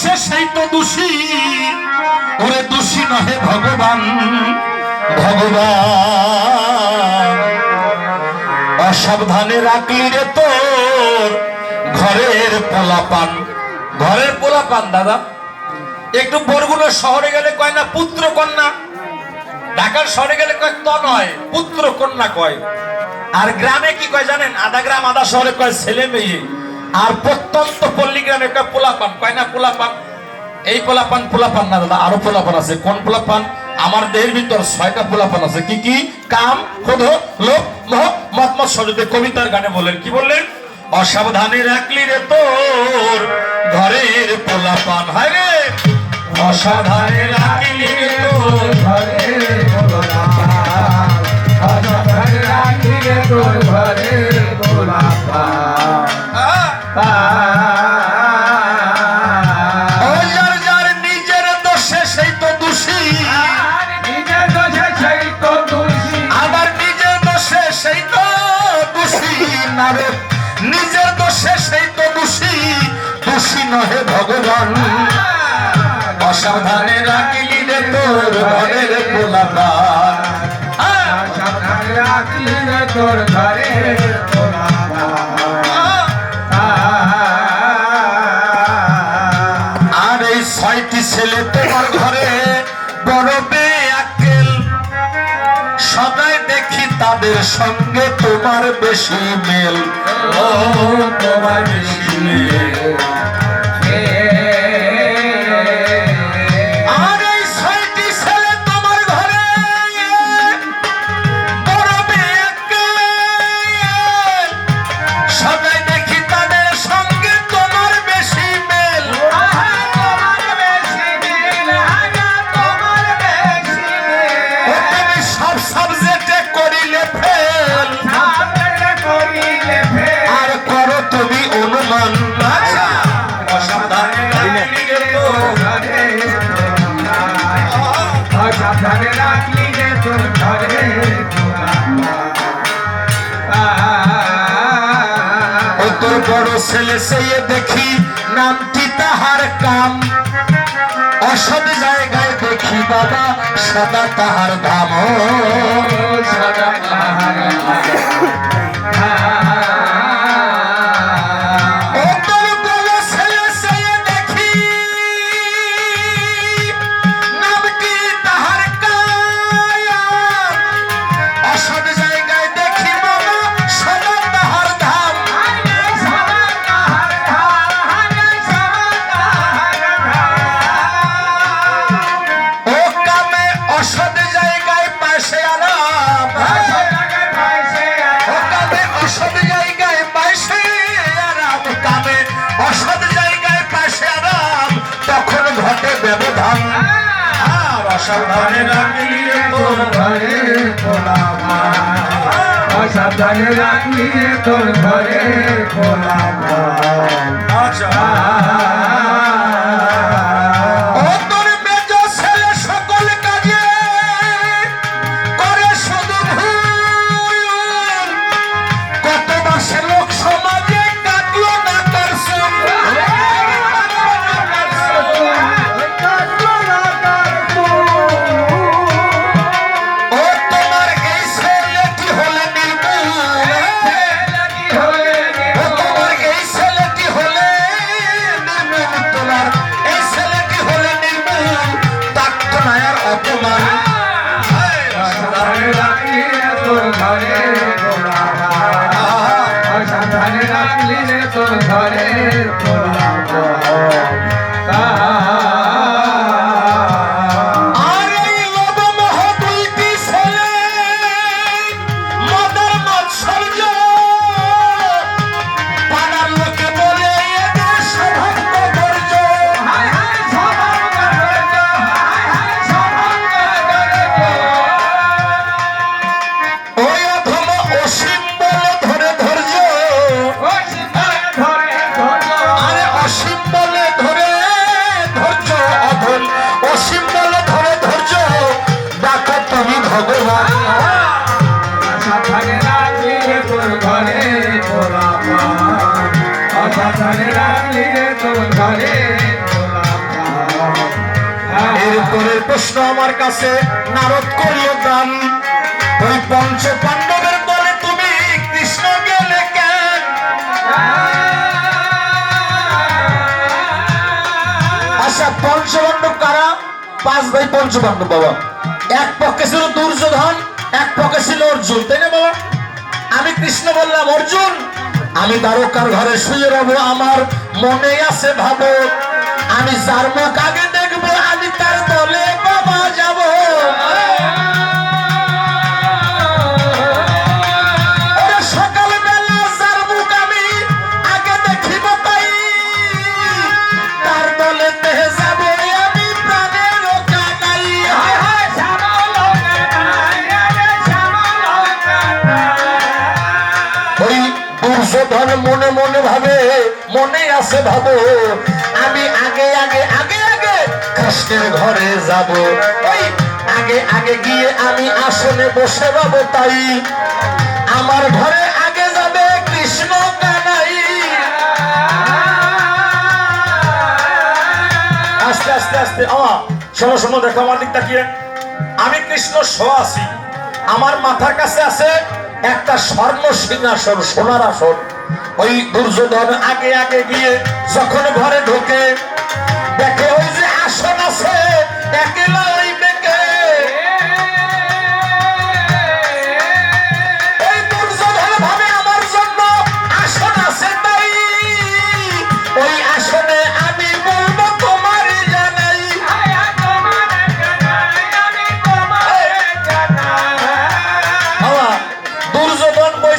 দোষে সেই তো দোষী। ওরে দোষী নহে ভগবান ভগবান। অসাবধানে রাখলি রে তোর ঘরের পোলাপান। ঘরের পোলাপান, দাদা? একটু বরগুলো শহরে গেলে কয় না পুত্র কন্যা? ঢাকার শহরে গেলে কয় ত নয়, পুত্র কন্যা কয়। আর গ্রামে কি কয় জানেন? আধা গ্রাম, আধা শহরে কয় ছেলে মেয়ে। আর প্রত্যন্ত পল্লী গ্রামে কয় পোলাপান, কয় না পোলাপান? এই পোলাপান পোলাপান না দাদা, আরও পোলাপান আছে। কোন পোলাপান? আমার দেহের ভিতর ছয়টা পোলাপান আছে। কি কি? কাম, ক্রোধ, লোভ, মোহ মত সজতে কবিতার গানে বলেন। কি বললেন? অসাবধানে রাখলি রে তোর ঘরের পোলাপান। হায় রে! অসাবধানে রাখলি রে তোর ঘরে গোলাপ ঘরে রাখি রে তোর ঘরে গোলাপ নহে ভগবান। অসাবধানে রাখিলি রে তোর ঘরের পোলাপান সাবধানে রাখি রে তোর আর এই ছয়টি ছেলে তোমার ঘরে বড় বেআক্কেল সদাই দেখি তাদের সঙ্গে তোমার বেশি মেল। ও, তোমার বেশি মেল। তোর বড় ছেলে সেই দেখি নামটি তাহার কাম। অসৎ জায়গায় দেখি বাবা, সদা তাহার ও সাদা ও অসৎ জায়গায় পাশে আরাম, তখন ঘটে ব্যবধান। আর অসাবধানে রাখলি তোর ঘরে সাবধানে রাখলি রে তোর ঘরে গোলাপ ও রাখলি রে তোর প্রশ্ন আমার কাছে, নারদ করল দান ওই পঞ্চ পাণ্ডবের দলে তুমি কৃষ্ণ গেলে কেন? আচ্ছা পঞ্চপাণ্ডব কারা? পাঁচ ভাই পঞ্চপাণ্ডব বাবা। এক পক্ষে ছিল দুর্যোধন, এক পক্ষে ছিল অর্জুন, তাই না বাবা? আমি কৃষ্ণ বললাম, অর্জুন, আমি দ্বারকার ঘরে শুয়ে রব আমার মনে আছে ভাবো। আমি যার মুখ আগে ওই দুর্যোধন মনে মনে ভাবে, মনে আছে ভাবো, আমি আগে আগে আগে আগে কৃষ্ণের ঘরে যাব। ওই আগে আগে গিয়ে আমি আসনে বসে রব তাই। আমার ঘরে আগে আস্তে আস্তে আস্তে শোনো শোনো আমি কৃষ্ণ শোয়া আছি। আমার মাথার কাছে আছে একটা স্বর্ণ সিংহাসন, সোনার আসন। ওই দুর্যোধন আগে আগে গিয়ে যখন ঘরে ঢোকে, দেখে ওই যে আসন আছে একলা ওই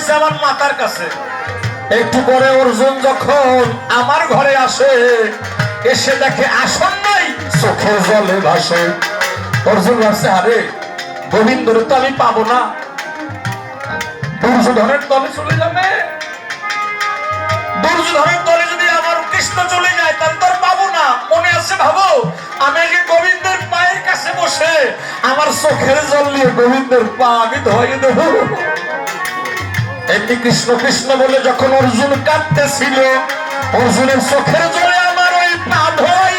বইছে আমার মাথার কাছে। একটু পরে অর্জুন যখন আমার ঘরে আসে, এসে দেখে আসন নাই, চোখের জলে ভাসে। অর্জুন ভাবছে, আরে, গোবিন্দরে তো আমি পাবো না। দুর্যোধনের দলে চলে যাবে। দুর্যোধনের দলে যদি আমার কৃষ্ণ চলে যায়, তাহলে তো পাবো না। মনে আছে, ভাবো, আমি আগে গোবিন্দের পায়ের কাছে বসে আমার চোখের জল নিয়ে গোবিন্দের পা আমি ধরে দেব। এমনি কৃষ্ণ কৃষ্ণ বলে যখন অর্জুন কাঁদতেছিল অর্জুনের চোখের জলে আমার ওই পা ধরে